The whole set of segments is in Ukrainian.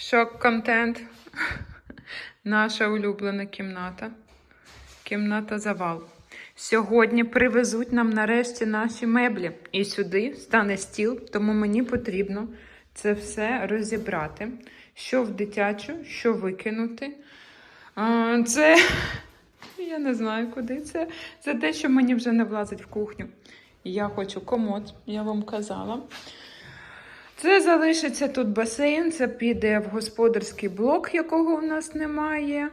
Шок-контент. Наша улюблена кімната. Кімната завал. Сьогодні привезуть нам нарешті наші меблі. І сюди стане стіл, тому мені потрібно це все розібрати. Що в дитячу, що викинути. Це я не знаю, куди це. Це те, що мені вже не влазить в кухню. Я хочу комод, я вам казала. Це залишиться тут басейн, це піде в господарський блок, якого у нас немає.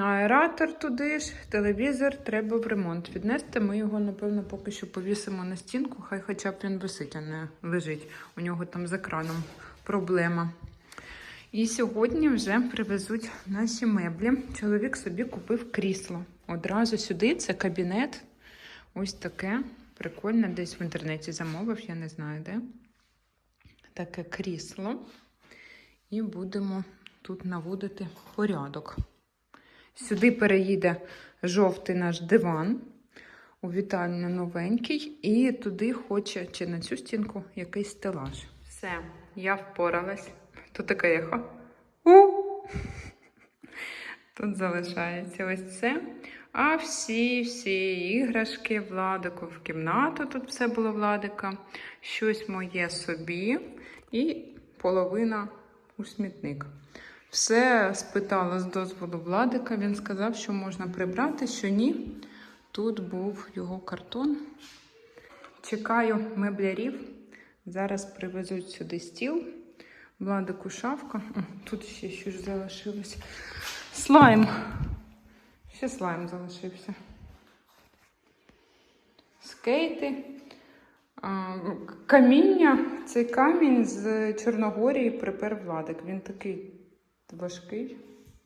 Аератор туди ж, телевізор треба в ремонт віднести. Ми його, напевно, поки що повісимо на стінку, хай хоча б він висить, а не лежить. У нього там з екраном проблема. І сьогодні вже привезуть наші меблі. Чоловік собі купив крісло. Одразу сюди це кабінет. Ось таке. Прикольно, десь в інтернеті замовив, я не знаю де. Таке крісло. І будемо тут наводити порядок. Сюди переїде жовтий наш диван. У вітальню новенький. І туди хоче, чи на цю стінку, якийсь стелаж. Все, я впоралась. Тут таке ехо. У! Тут залишається ось це. А всі-всі іграшки Владику в кімнату. Тут все було Владика. Щось моє собі. І половина у смітник. Все спитала з дозволу Владика. Він сказав, що можна прибрати, що ні. Тут був його картон. Чекаю меблярів. Зараз привезуть сюди стіл. Владику шафка. О, тут ще щось залишилось. Слайм. Ще слайм залишився. Скейти. Каміння. Цей камінь з Чорногорії припер Владик. Він такий важкий.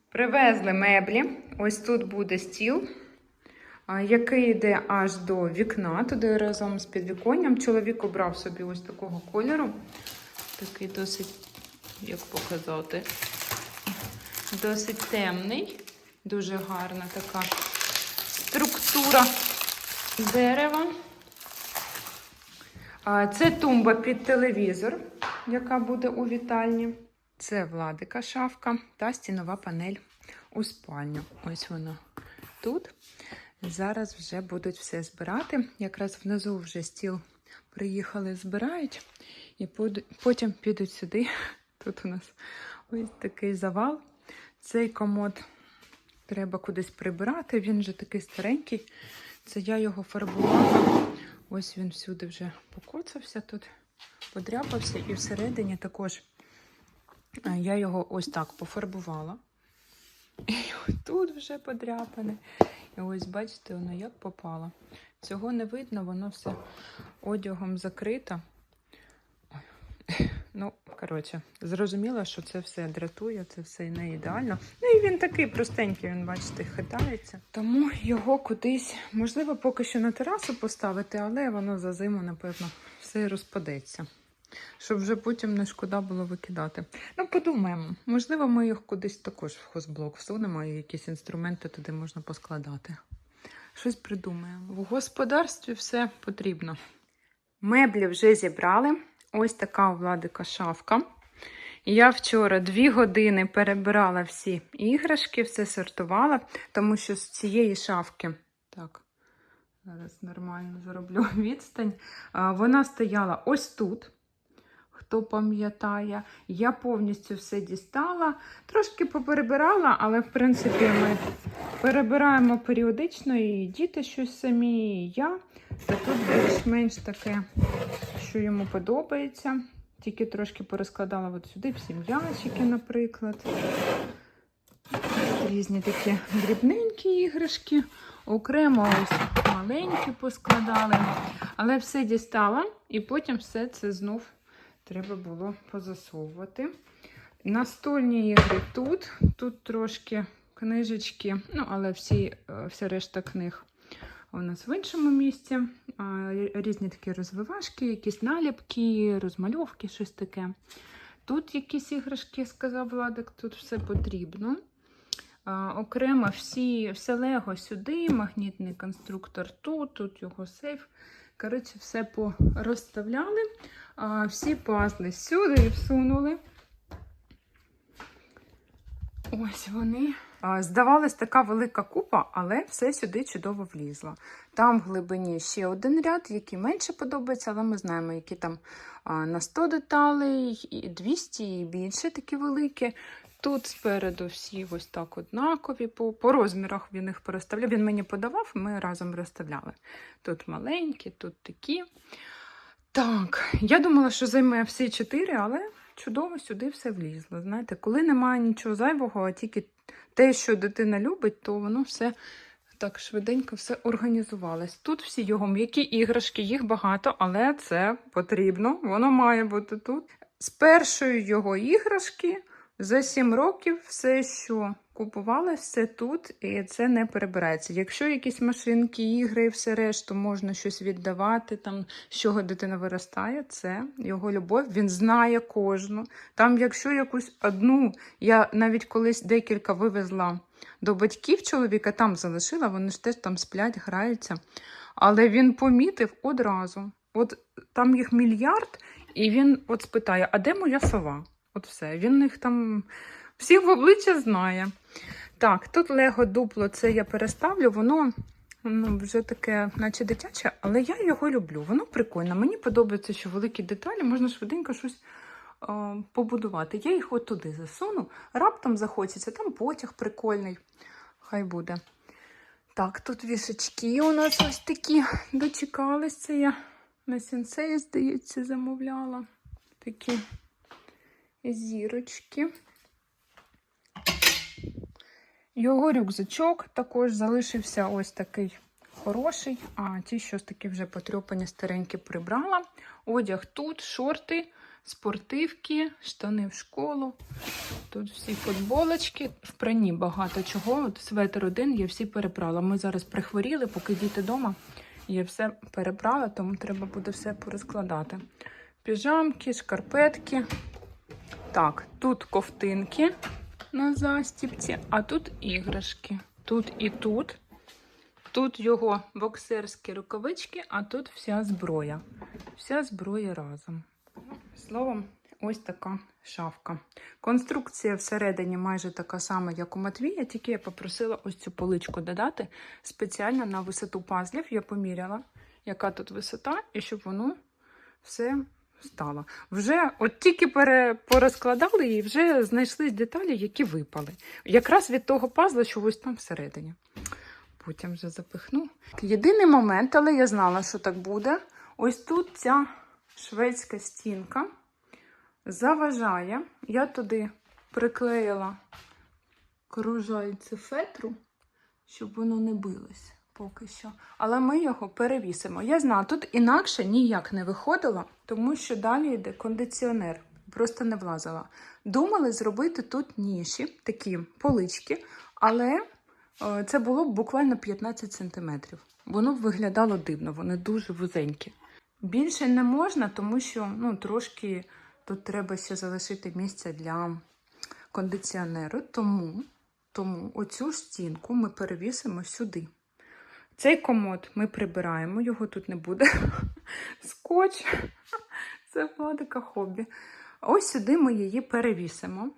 Привезли меблі. Ось тут буде стіл, який йде аж до вікна, туди разом з підвіконням. Чоловік обрав собі ось такого кольору. Такий досить, як показати, досить темний, дуже гарна така структура дерева. Це тумба під телевізор, яка буде у вітальні. Це владика шафка та стінова панель у спальню. Ось вона тут. Зараз вже будуть все збирати. Якраз внизу вже стіл приїхали, збирають. І потім підуть сюди. Тут у нас ось такий завал. Цей комод треба кудись прибирати. Він вже такий старенький. Це я його фарбувала. Ось він всюди вже покоцався тут, подряпався, і всередині також я його ось так пофарбувала. І тут вже подряпане. І ось, бачите, воно як попало. Цього не видно, воно все одягом закрито. Ой. Ну, коротше, зрозуміло, що це все дратує, це все не ідеально. Ну і він такий простенький, він, бачите, хитається. Тому його кудись, можливо, поки що на терасу поставити, але воно за зиму, напевно, все розпадеться. Щоб вже потім не шкода було викидати. Ну, подумаємо, можливо, ми їх кудись також в хозблок всунемо і якісь інструменти туди можна поскладати. Щось придумаємо. В господарстві все потрібно. Меблі вже зібрали. Ось така у владика шафка. Я вчора дві години перебирала всі іграшки, все сортувала, тому що з цієї шафки, так, зараз нормально зроблю відстань. Вона стояла ось тут. Хто пам'ятає, я повністю все дістала, трошки поперебирала, але, в принципі, ми перебираємо періодично і діти щось самі, і я. Та тут більш-менш таке, що йому подобається. Тільки трошки порозкладала от сюди всі м'ячики, наприклад. Різні такі дрібненькі іграшки. Окремо ось маленькі поскладали. Але все дістала, і потім все це знов треба було позасовувати. Настольні ігри тут. Тут трошки книжечки, ну, але всі, вся решта книг у нас в іншому місці. Різні такі розвивашки, якісь наліпки, розмальовки, щось таке. Тут якісь іграшки, сказав Владик, тут все потрібно. Окремо всі, все лего сюди, магнітний конструктор тут, тут його сейф. Коротше, все порозставляли. Всі пазли сюди всунули. Ось вони. Здавалось, така велика купа, але все сюди чудово влізло. Там в глибині ще один ряд, який менше подобається, але ми знаємо, які там на 100 деталей, і 200 і більше такі великі. Тут спереду всі ось так однакові, по, по розмірах він їх переставляв. Він мені подавав, ми разом розставляли. Тут маленькі, тут такі. Так, я думала, що займе всі чотири, але чудово сюди все влізло. Знаєте, коли немає нічого зайвого, а тільки те, що дитина любить, то воно все так швиденько все організувалось. Тут всі його м'які іграшки, їх багато, але це потрібно, воно має бути тут. З першої його іграшки за 7 років все, що купувалось, все тут, і це не перебирається. Якщо якісь машинки, ігри і все решту можна щось віддавати, там, з чого дитина виростає, це його любов. Він знає кожну. Там, якщо якусь одну, я навіть колись декілька вивезла до батьків чоловіка, там залишила, вони ж теж там сплять, граються. Але він помітив одразу. От там їх мільярд, і він от спитає: а де моя сова? От все. Він їх там всіх в обличчя знає. Так, тут Лего дупло, це я переставлю, воно ну, вже таке, наче дитяче, але я його люблю. Воно прикольне. Мені подобається, що великі деталі можна швиденько щось е, побудувати. Я їх от туди засуну, раптом захочеться, там потяг прикольний. Хай буде. Так, тут вішечки у нас ось такі дочекалися. Я на сенсеї, здається, замовляла. Такі зірочки. Його рюкзачок також залишився ось такий хороший, а ті, що такі вже потрьопані старенькі прибрала. Одяг тут, шорти, спортивки, штани в школу. Тут всі футболочки, в прані багато чого. От светр один, я всі перебрала. Ми зараз прихворіли, поки діти вдома. Я все перебрала, тому треба буде все порозкладати. Піжамки, шкарпетки. Так, тут ковтинки на застіпці, а тут іграшки. Тут і тут. Тут його боксерські рукавички, а тут вся зброя. Вся зброя разом. Словом, ось така шафка. Конструкція всередині майже така сама, як у Матвія, тільки я попросила ось цю поличку додати спеціально на висоту пазлів. Я поміряла, яка тут висота, і щоб воно все стало. Вже от тільки порозкладали і вже знайшлись деталі, які випали. Якраз від того пазла, що ось там всередині. Потім вже запихну. Єдиний момент, але я знала, що так буде. Ось тут ця шведська стінка заважає. Я туди приклеїла кружальце фетру, щоб воно не билось поки що. Але ми його перевісимо. Я знаю, тут інакше ніяк не виходило, тому що далі йде кондиціонер. Просто не влазила. Думали зробити тут ніші, такі полички, але е, це було буквально 15 см. Воно виглядало дивно, вони дуже вузенькі. Більше не можна, тому що ну, трошки тут треба ще залишити місце для кондиціонеру. Тому, тому оцю стінку ми перевісимо сюди. Цей комод ми прибираємо, його тут не буде. Скотч. Це владика хобі. Ось сюди ми її перевісимо.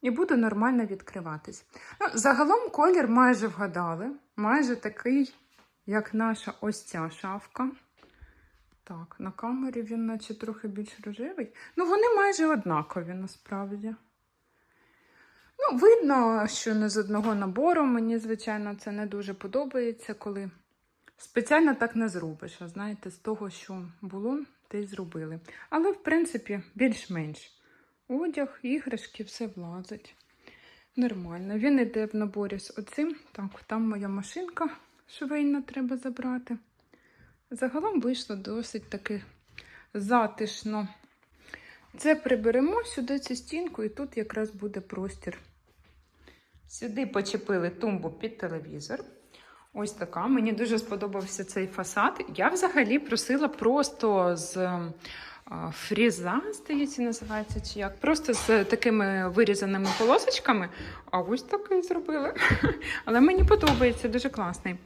І буде нормально відкриватись. Ну, загалом колір майже вгадали. Майже такий, як наша ось ця шафка. Так, на камері він наче трохи більш рожевий. Ну, вони майже однакові насправді. Ну, видно, що не з одного набору. Мені, звичайно, це не дуже подобається, коли спеціально так не зробиш. А знаєте, з того, що було, те й зробили. Але, в принципі, більш-менш. Одяг, іграшки, все влазить. Нормально. Він йде в наборі з оцим. Так, там моя машинка швейна треба забрати. Загалом вийшло досить таки затишно. Це приберемо сюди цю стінку, і тут якраз буде простір. Сюди почепили тумбу під телевізор. Ось така. Мені дуже сподобався цей фасад. Я взагалі просила просто з фріза, здається, називається чи як. Просто з такими вирізаними полосочками. А ось такий зробили. Але мені подобається, дуже класний.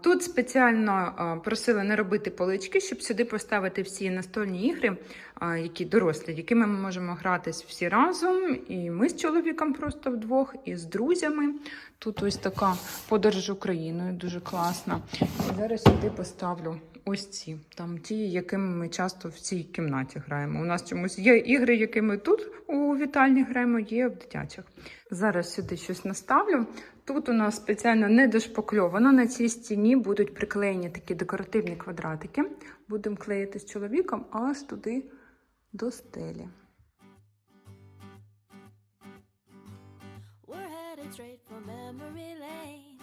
Тут спеціально а, просили не робити полички, щоб сюди поставити всі настольні ігри. Які дорослі, якими ми можемо гратись всі разом. І ми з чоловіком просто вдвох, і з друзями. Тут ось така подорож Україною, дуже класна. І зараз сюди поставлю ось ці, там ті, якими ми часто в цій кімнаті граємо. У нас чомусь є ігри, якими тут у вітальні граємо, є в дитячих. Зараз сюди щось наставлю. Тут у нас спеціально не дошпакльовано. На цій стіні будуть приклеєні такі декоративні квадратики. Будемо клеїти з чоловіком аж туди до стелі. We're headed straight for memory lane.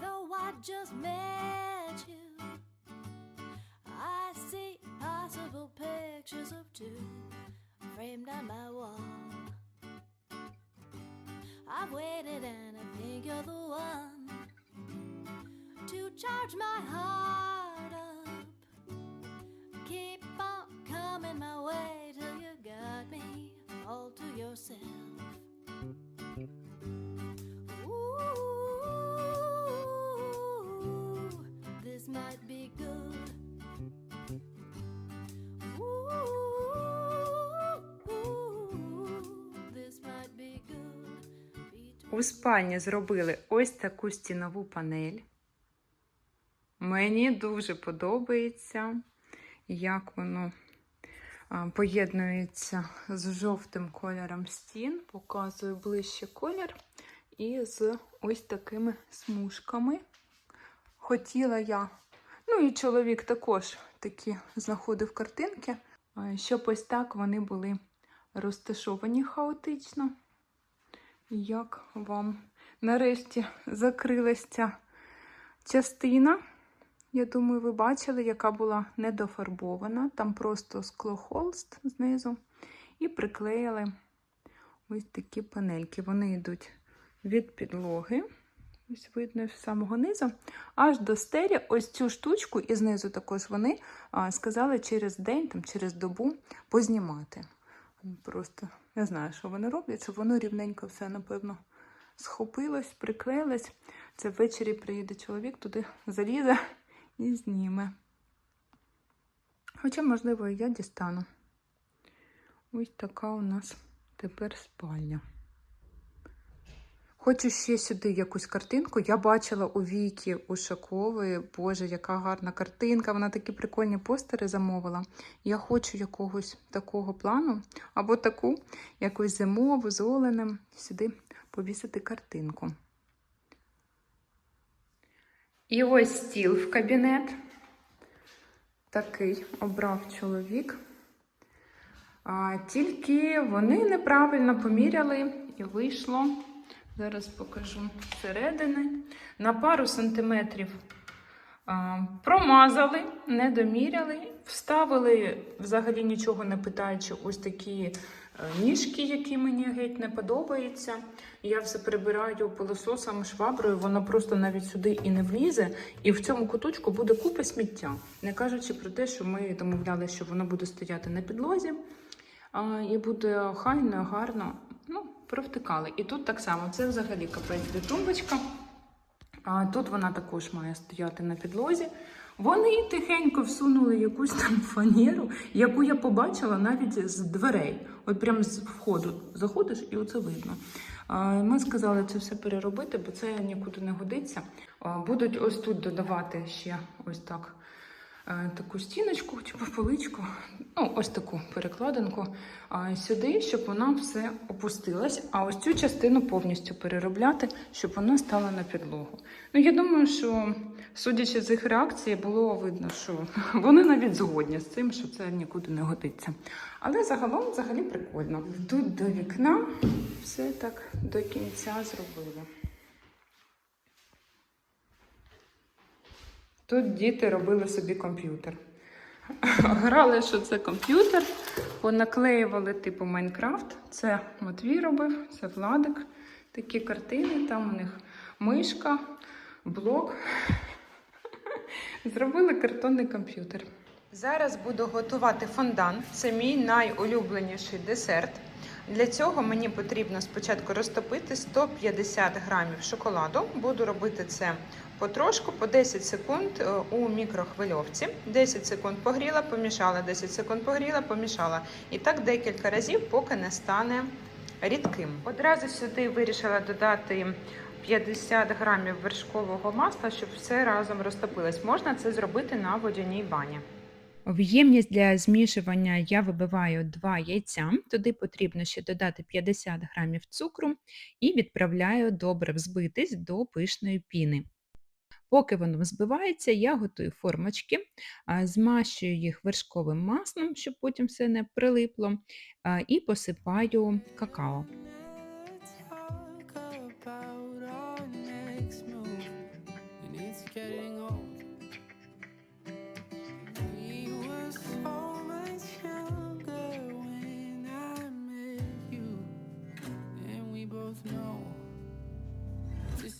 Though I just met you, I see possible pictures of two framed on my wall. I've waited and I think you're the one to charge my heart Coming my way till you got me all to yourself. Ooh, this might be good. У спальні зробили ось таку стінову панель. Мені дуже подобається, як воно поєднується з жовтим кольором стін. Показую ближче колір. І з ось такими смужками. Хотіла я, ну і чоловік також такі знаходив картинки, щоб ось так вони були розташовані хаотично. Як вам нарешті закрилась ця частина? Я думаю, ви бачили, яка була недофарбована. Там просто склохолст знизу. І приклеїли ось такі панельки. Вони йдуть від підлоги. Ось видно з самого низу, аж до стелі. Ось цю штучку, і знизу також вони сказали через день, там, через добу познімати. Просто не знаю, що вони роблять, щоб воно рівненько все, напевно, схопилось, приклеїлось. Це ввечері приїде чоловік, туди залізе і зніме. Хоча, можливо, і я дістану. Ось така у нас тепер спальня. Хочу ще сюди якусь картинку. Я бачила у Вікі Ушакової. Боже, яка гарна картинка. Вона такі прикольні постери замовила. Я хочу якогось такого плану, або таку, якусь зимову, з оленем, сюди повісити картинку. І ось стіл в кабінет. Такий обрав чоловік. А, тільки вони неправильно поміряли і вийшло. Зараз покажу зсередини. На пару сантиметрів промазали, не доміряли, вставили, взагалі нічого не питаючи, ось такі е, ніжки, які мені геть не подобаються. Я все прибираю пилососом, шваброю, воно просто навіть сюди і не влізе. І в цьому куточку буде купа сміття. Не кажучи про те, що ми домовлялися, що воно буде стояти на підлозі. І буде охайно, гарно. Ну, провтикали. І тут так само, це взагалі капець де тумбочка. Тут вона також має стояти на підлозі. Вони тихенько всунули якусь там фанеру, яку я побачила навіть з дверей. От прям з входу заходиш і оце видно. Ми сказали це все переробити, бо це нікуди не годиться. Будуть ось тут додавати ще ось так таку стіночку, типу поличку, ну ось таку перекладинку сюди, щоб вона все опустилась, а ось цю частину повністю переробляти, щоб вона стала на підлогу. Ну я думаю, що судячи з їх реакції, було видно, що вони навіть згодні з цим, що це нікуди не годиться. Але загалом взагалі прикольно. Тут до вікна все так до кінця зробили. Тут діти робили собі комп'ютер. Грали, що це комп'ютер, понаклеювали типу Майнкрафт. Це Матвій робив, це Владик. Такі картини, там у них мишка, блок. Зробили картонний комп'ютер. Зараз буду готувати фондан. Це мій найулюбленіший десерт. Для цього мені потрібно спочатку розтопити 150 грамів шоколаду. Буду робити це потрошку по 10 секунд е, у мікрохвильовці. 10 секунд погріла, помішала, 10 секунд погріла, помішала. І так декілька разів, поки не стане рідким. Одразу сюди вирішила додати 50 грамів вершкового масла, щоб все разом розтопилось. Можна це зробити на водяній бані. В ємність для змішування я вибиваю 2 яйця. Туди потрібно ще додати 50 грамів цукру і відправляю добре взбитись до пишної піни. Поки воно взбивається, я готую формочки, змащую їх вершковим маслом, щоб потім все не прилипло, і посипаю какао.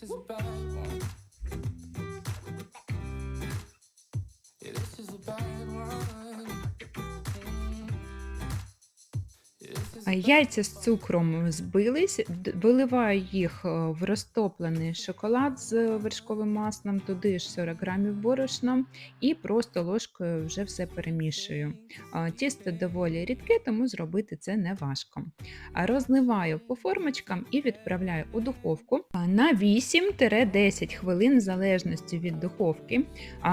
talk about our Яйця з цукром збились, виливаю їх е, в розтоплений шоколад з вершковим маслом, туди ж 40 грамів борошна і просто ложкою вже все перемішую. Тісто доволі рідке, тому зробити це не важко. Розливаю по формочкам і відправляю у духовку на 8-10 хвилин, в залежності від духовки.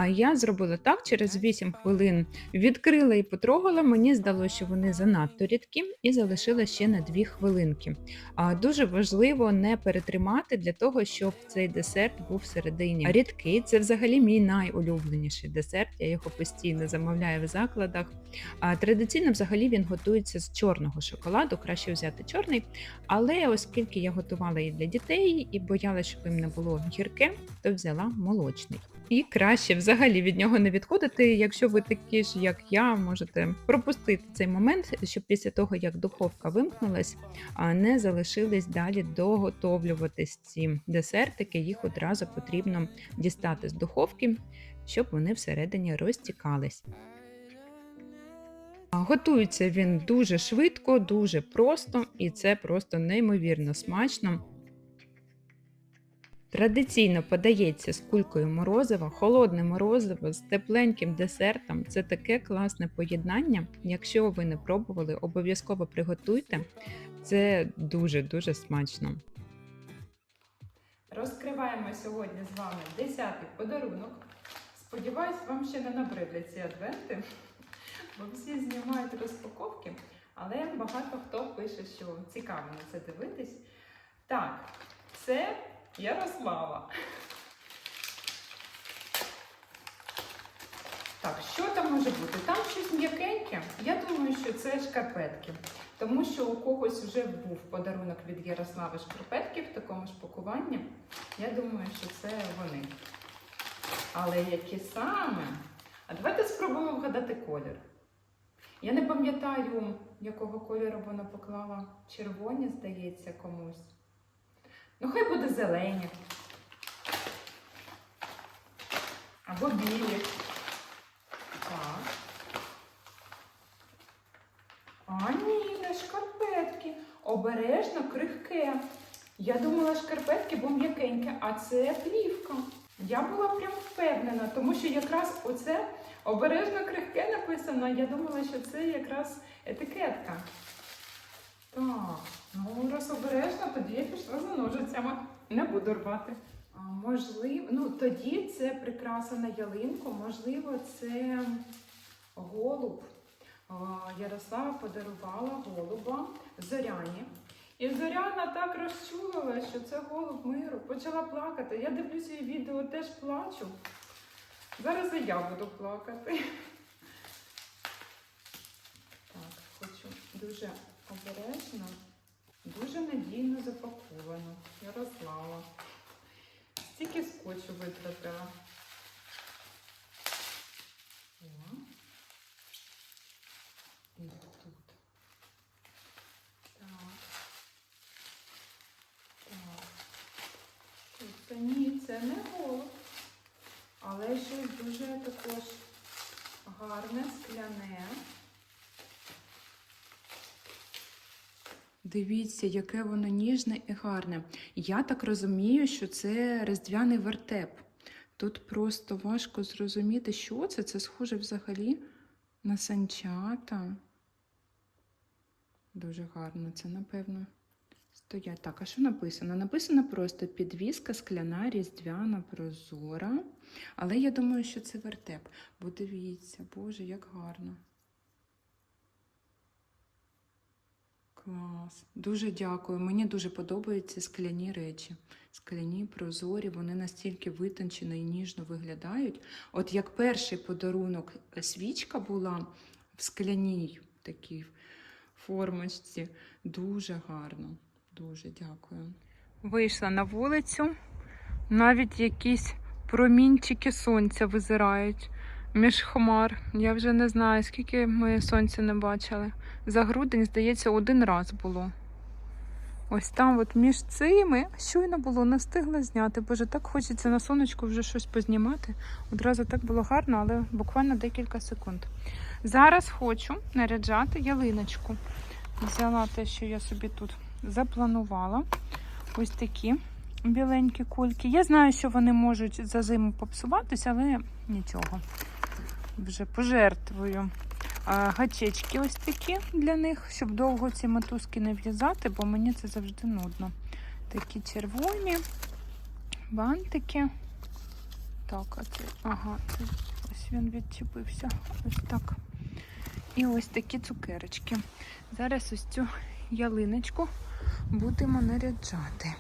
Я зробила так, через 8 хвилин відкрила і потрогала. Мені здалося, що вони занадто рідкі, і залишила ще на 2 хвилинки. А дуже важливо не перетримати для того, щоб цей десерт був всередині рідкий. Це взагалі мій найулюбленіший десерт. Я його постійно замовляю в закладах. А традиційно, взагалі, він готується з чорного шоколаду. Краще взяти чорний. Але оскільки я готувала і для дітей і боялася, щоб їм не було гірке, то взяла молочний. І краще взагалі від нього не відходити. Якщо ви такі ж, як я, можете пропустити цей момент, щоб після того, як духовка вимкнулась, не залишились далі доготовлюватись ці десертики. Їх одразу потрібно дістати з духовки, щоб вони всередині розтікались. Готується він дуже швидко, дуже просто, і це просто неймовірно смачно. Традиційно подається з кулькою морозива, холодне морозиво з тепленьким десертом. Це таке класне поєднання. Якщо ви не пробували, обов'язково приготуйте. Це дуже-дуже смачно. Розкриваємо сьогодні з вами 10-й подарунок. Сподіваюсь, вам ще не набридли ці адвенти, бо всі знімають розпаковки, але багато хто пише, що цікаво на це дивитись. Так, це Ярослава. Так, що там може бути? Там щось м'якеньке. Я думаю, що це шкарпетки. Тому що у когось вже був подарунок від Ярослави шкарпетки в такому ж пакуванні. Я думаю, що це вони. Але які саме? А давайте спробуємо вгадати колір. Я не пам'ятаю, якого кольору вона поклала. Червоні, здається, комусь. Ну, хай буде зелені. Або білі. Так. А ні, не шкарпетки. Обережно крихке. Я думала шкарпетки, бо м'якеньке, а це плівка. Я була прям впевнена, тому що якраз оце обережно крихке написано. Я думала, що це якраз етикетка. Так, ну раз обережно, тоді я пішла за ножицями. Не буду рвати. А, можливо, ну тоді це прикраса на ялинку, можливо, це голуб. А, Ярослава подарувала голуба Зоряні. І Зоряна так розчулила, що це голуб миру. Почала плакати. Я дивлюся її відео, теж плачу. Зараз і я буду плакати. Так, хочу дуже обережно, дуже надійно запаковано. Ярослава. Стільки скотчу витратила. І тут. Так. Так. Тут ні, це не голуб. Але щось дуже також гарне, скляне. Дивіться, яке воно ніжне і гарне. Я так розумію, що це різдвяний вертеп. Тут просто важко зрозуміти, що це. Це схоже взагалі на санчата. Дуже гарно це, напевно. Стоять. Так, а що написано? Написано просто підвіска скляна, різдвяна, прозора. Але я думаю, що це вертеп. Бо дивіться, Боже, як гарно. Клас. Дуже дякую. Мені дуже подобаються скляні речі. Скляні, прозорі, вони настільки витончено і ніжно виглядають. От як перший подарунок е, свічка була в скляній такій формочці. Дуже гарно. Дуже дякую. Вийшла на вулицю. Навіть якісь промінчики сонця визирають між хмар. Я вже не знаю, скільки ми сонця не бачили. За грудень, здається, один раз було. Ось там, от між цими, щойно було, не встигла зняти. Боже, так хочеться на сонечку вже щось познімати. Одразу так було гарно, але буквально декілька секунд. Зараз хочу наряджати ялиночку. Взяла те, що я собі тут запланувала. Ось такі біленькі кульки. Я знаю, що вони можуть за зиму попсуватися, але нічого. Вже пожертвую. Гачечки ось такі для них, щоб довго ці мотузки не в'язати, бо мені це завжди нудно. Такі червоні бантики. Так, а це, ага, це, ось він відчепився. Ось так. І ось такі цукерочки. Зараз ось цю ялиночку будемо наряджати.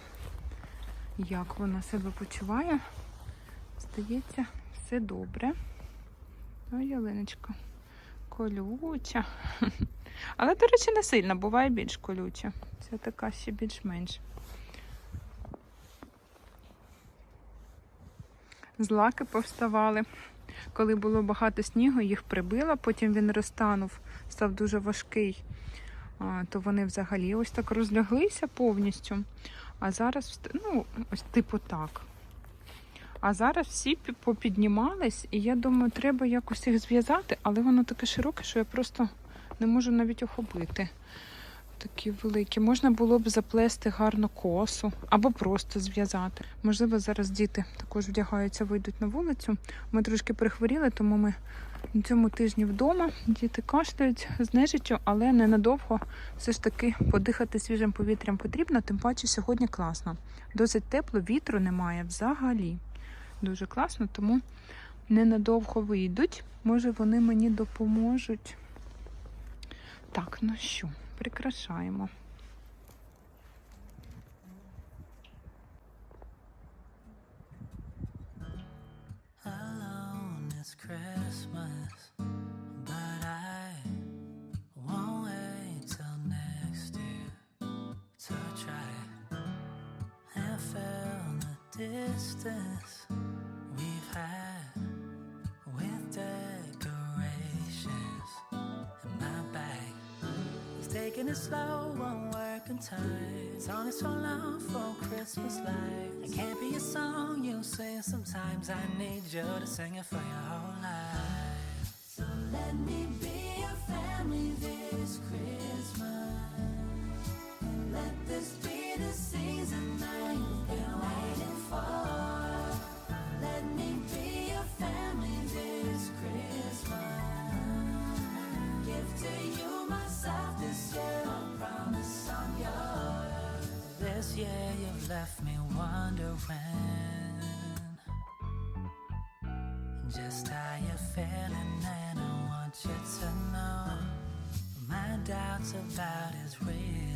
Як вона себе почуває? Здається, все добре. Ой, ялиночка колюча. Але, до речі, не сильно, буває більш колюча. Це така ще більш-менш. Злаки повставали. Коли було багато снігу, їх прибила, потім він розтанув, став дуже важкий. То вони взагалі ось так розляглися повністю. А зараз, ну, ось типу так. А зараз всі попіднімались, і я думаю, треба якось їх зв'язати, але воно таке широке, що я просто не можу навіть охопити. Такі великі. Можна було б заплести гарно косу або просто зв'язати. Можливо, зараз діти також вдягаються, вийдуть на вулицю. Ми трошки прихворіли, тому ми на цьому тижні вдома. Діти кашляють з нежиттю, але ненадовго все ж таки подихати свіжим повітрям потрібно, тим паче сьогодні класно. Досить тепло, вітру немає взагалі. Дуже класно, тому ненадовго вийдуть. Може, вони мені допоможуть. Так, ну що, прикрашаємо. distance Ah. taking it slow, won't work in time. It's only so long for Christmas lights. It can't be a song you sing. Sometimes I need you to sing it for your This year you've left me wondering just how you're feeling, and I want you to know my doubts about his real.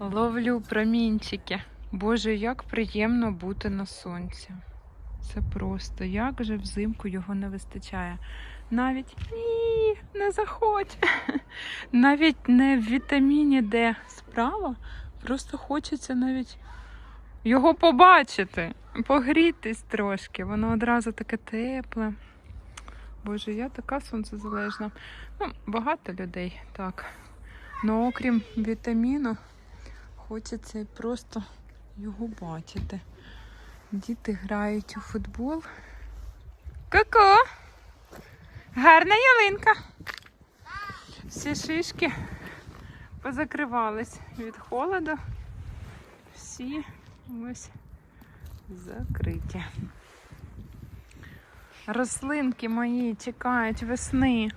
Ловлю промінчики. Боже, як приємно бути на сонці. Це просто, як же взимку його не вистачає. Навіть ні, не заходь. Навіть не в вітаміні Д справа. Просто хочеться навіть його побачити, погрітись трошки. Воно одразу таке тепле. Боже, я така сонцезалежна. Ну, багато людей так. Ну, окрім вітаміну, хочеться просто його бачити. Діти грають у футбол. Ку-ку! Гарна ялинка. Всі шишки позакривались від холоду. Всі ось закриті. Рослинки мої чекають весни.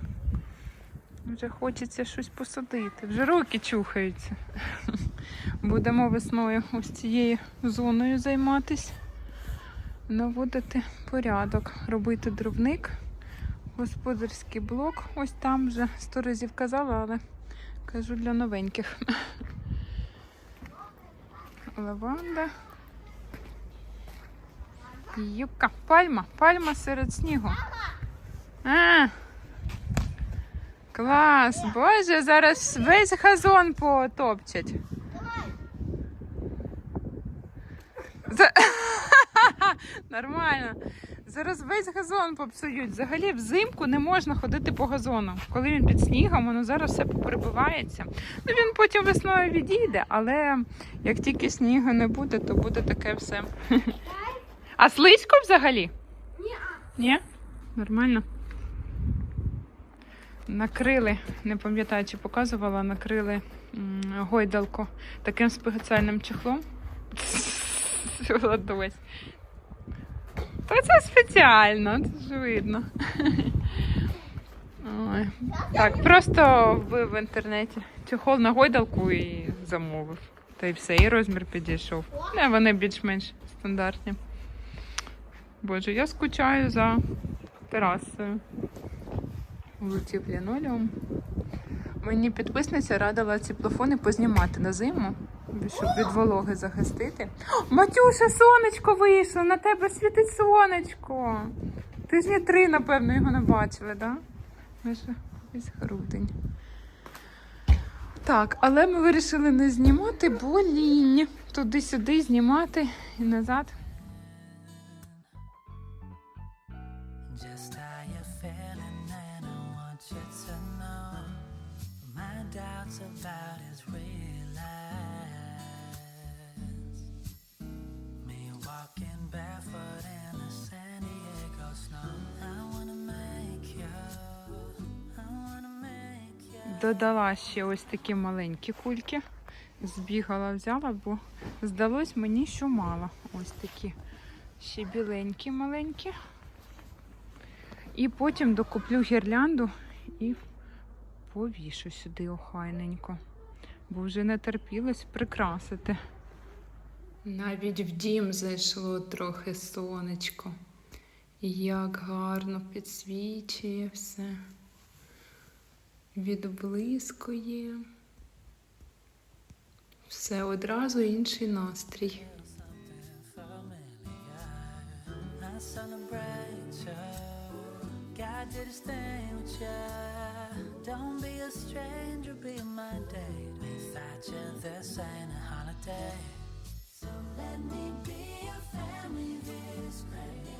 Вже хочеться щось посадити. Вже руки чухаються. Будемо весною ось цією зоною займатися. Наводити порядок, робити дровник, господарський блок. Ось там вже сто разів казала, але кажу для новеньких. Лаванда. Юбка, пальма, пальма серед снігу. А, клас! Боже, зараз весь газон потопчать. За... Нормально. Зараз весь газон попсують. Взагалі взимку не можна ходити по газону. Коли він під снігом, воно зараз все поперебивається. Ну він потім весною відійде, але як тільки снігу не буде, то буде таке все. А слизько взагалі? Ні. Ні? Нормально. Накрили, не пам'ятаю, чи показувала, накрили гойдалку таким спеціальним чехлом. Ладось. Та це спеціально, це ж видно. Ой. Так, просто вбив в інтернеті чехол на гойдалку і замовив. Та й все, і розмір підійшов. Не, вони більш-менш стандартні. Боже, я скучаю за терасою. Влетів лінолеум. Мені підписниця радила ці плафони познімати на зиму, щоб від вологи захистити. Матюша, сонечко вийшло! На тебе світить сонечко. Тижні три, напевно, його не бачили? Да? весь грудень. Так, але ми вирішили не знімати, бо лінь. Туди-сюди знімати і назад. Додала ще ось такі маленькі кульки. Збігала, взяла, бо здалось мені, що мало. Ось такі ще біленькі маленькі. І потім докуплю гірлянду і повішу сюди охайненько. Бо вже не терпілось прикрасити. Навіть в дім зайшло трохи сонечко. Як гарно підсвічує все відблискує. Все одразу інший настрій. Don't be a stranger, be my day. So let me be your family this Christmas.